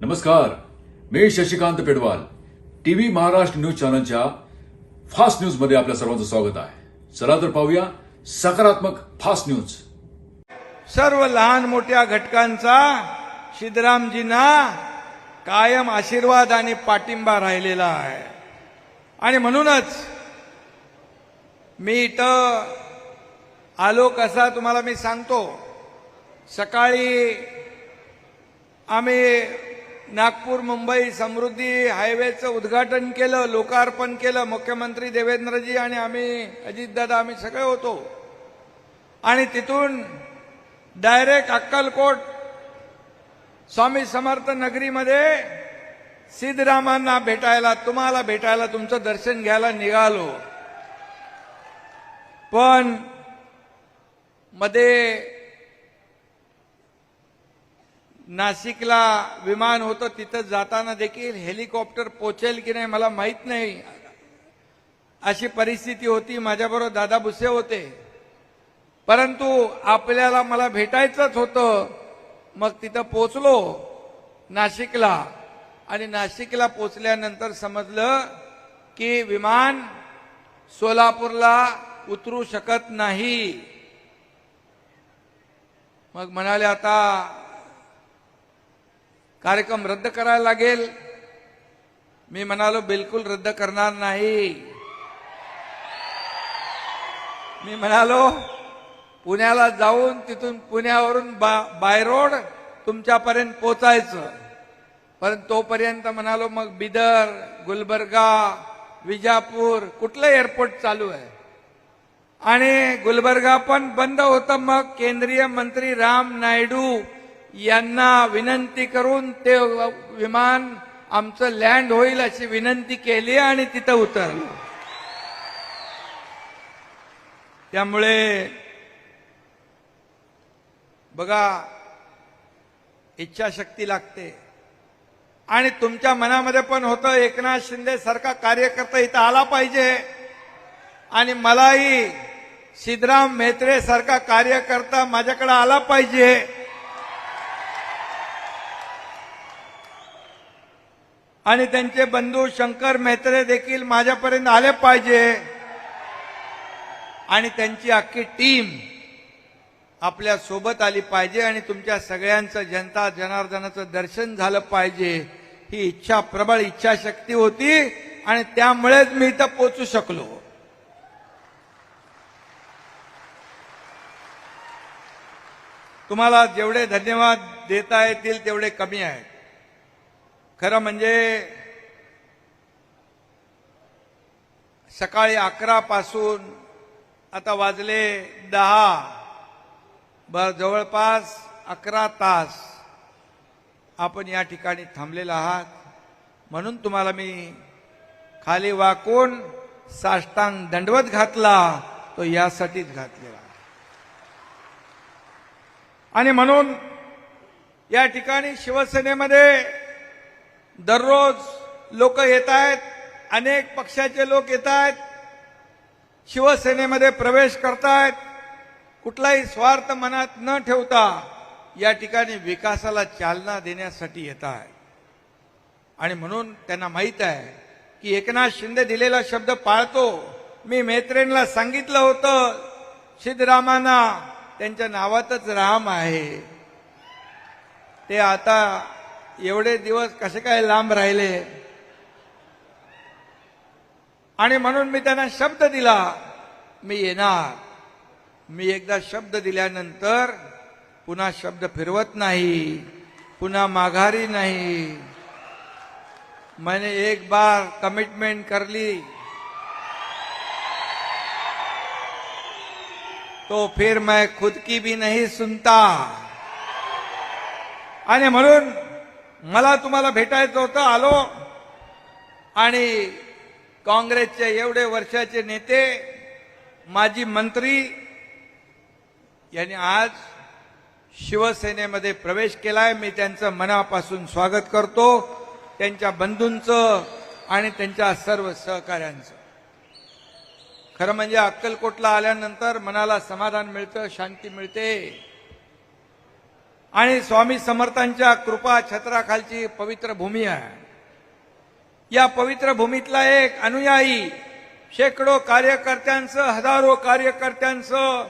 नमस्कार. मी Shashikant Pedwal. TV Maharashtra news चॅनलच्या फास्ट न्यूजमध्ये आपल्या सर्वांचं स्वागत आहे. चला तर पाहूया सकारात्मक फास्ट न्यूज. सर्व लहान मोठ्या घटकांचा सिद्धरामजींना कायम आशीर्वाद आणि पाठिंबा राहिलेला आहे. आणि म्हणूनच मी इथं आलो कसा तुम्हाला मी सांगतो. सकाळी आम्ही नागपूर मुंबई समृद्धी हायवेचं उद्घाटन केलं लोकार्पण केलं मुख्यमंत्री देवेंद्रजी आणि आम्ही अजितदादा आम्ही सगळे होतो. आणि तिथून डायरेक्ट अक्कलकोट स्वामी समर्थ नगरीमध्ये सिद्धरामांना भेटायला तुम्हाला भेटायला तुमचं दर्शन घ्यायला निघालो. पण मध्ये नाशिकला विमान होतं तिथं जाताना देखील हेलिकॉप्टर पोचेल की नाही मला माहीत नाही. अशी परिस्थिती होती माझ्याबरोबर दादा भुसे होते. परंतु आपल्याला मला भेटायचंच होतं. मग तिथं पोचलो नाशिकला. आणि नाशिकला पोचल्यानंतर समजलं की विमान सोलापूरला उतरू शकत नाही. मग म्हणाले आता कार्यक्रम रद्द करायला लागेल. मी म्हणालो बिलकुल रद्द करणार नाही. मी म्हणालो पुण्याला जाऊन तिथून पुण्यावरून बा बाय रोड तुमच्यापर्यंत पोचायचं. पण तोपर्यंत म्हणालो मग बिदर गुलबर्गा विजापूर कुठलं एअरपोर्ट चालू आहे? आणि गुलबर्गा पण बंद होतं मग केंद्रीय मंत्री राम नायडू यांना विनंती करून ते विमान आमचं लँड होईल अशी विनंती केली आणि तिथं उतरलं. त्यामुळे बघा इच्छाशक्ती लागते. आणि तुमच्या मनामध्ये पण होतं एकनाथ शिंदे सारखा कार्यकर्ता इथं आला पाहिजे. आणि मलाही सिद्धराम मेत्रे सारखा कार्यकर्ता माझ्याकडे आला पाहिजे. आणि त्यांचे बंधू शंकर मेहत्रे देखील माझ्यापर्यंत आले पाहिजे. आणि त्यांची अख्खी टीम आपल्यासोबत आली पाहिजे आणि तुमच्या सगळ्यांचं जनता जनार्दनाचं दर्शन झालं पाहिजे. ही इच्छा प्रबळ इच्छाशक्ती होती आणि त्यामुळेच मी इथं पोचू शकलो. तुम्हाला जेवढे धन्यवाद देता येतील तेवढे कमी आहेत. खरं म्हणजे सकाळी अकरा पासून आता वाजले दहा. बर जवळपास अकरा तास आपण या ठिकाणी थांबलेला आहात. म्हणून तुम्हाला मी खाली वाकून साष्टांग दंडवत घातला तो यासाठीच घातलेला आणि म्हणून या ठिकाणी शिवसेनेमध्ये दररोज लोक येत आहेत अनेक पक्षाचे लोक येत आहेत शिवसेनेमध्ये प्रवेश करतायत कुठलाही स्वार्थ मनात न ठेवता या ठिकाणी विकासाला चालना देण्यासाठी येत आहेत. आणि म्हणून त्यांना माहीत आहे की एकनाथ शिंदे दिलेला शब्द पाळतो. मी मैत्रिणीला सांगितलं होतं सिद्धरामांना त्यांच्या नावातच राम आहे. ते आता एवढे दिवस कसे काय लांब राहिले? आणि म्हणून मी त्यांना शब्द दिला मी येणार. मी एकदा शब्द दिल्यानंतर पुन्हा शब्द फिरवत नाही पुन्हा माघारी नाही. मैंने एक बार कमिटमेंट करली तो फिर मैं खुद की भी नहीं सुनता. आणि म्हणून मला तुम्हाला भेटायचं होतं आलो. आणि काँग्रेसचे एवढे वर्षाचे नेते माजी मंत्री यांनी आज शिवसेनेमध्ये प्रवेश केलाय. मी त्यांचं मनापासून स्वागत करतो त्यांच्या बंधूंचं आणि त्यांच्या सर्व सहकाऱ्यांचं. खरं म्हणजे अक्कलकोटला आल्यानंतर मनाला समाधान मिळतं शांती मिळते. आणि स्वामी समर्थांच्या कृपा छत्राखालची पवित्र भूमी आहे. या पवित्र भूमीतला एक अनुयायी शेकडो कार्यकर्त्यांचं हजारो कार्यकर्त्यांचं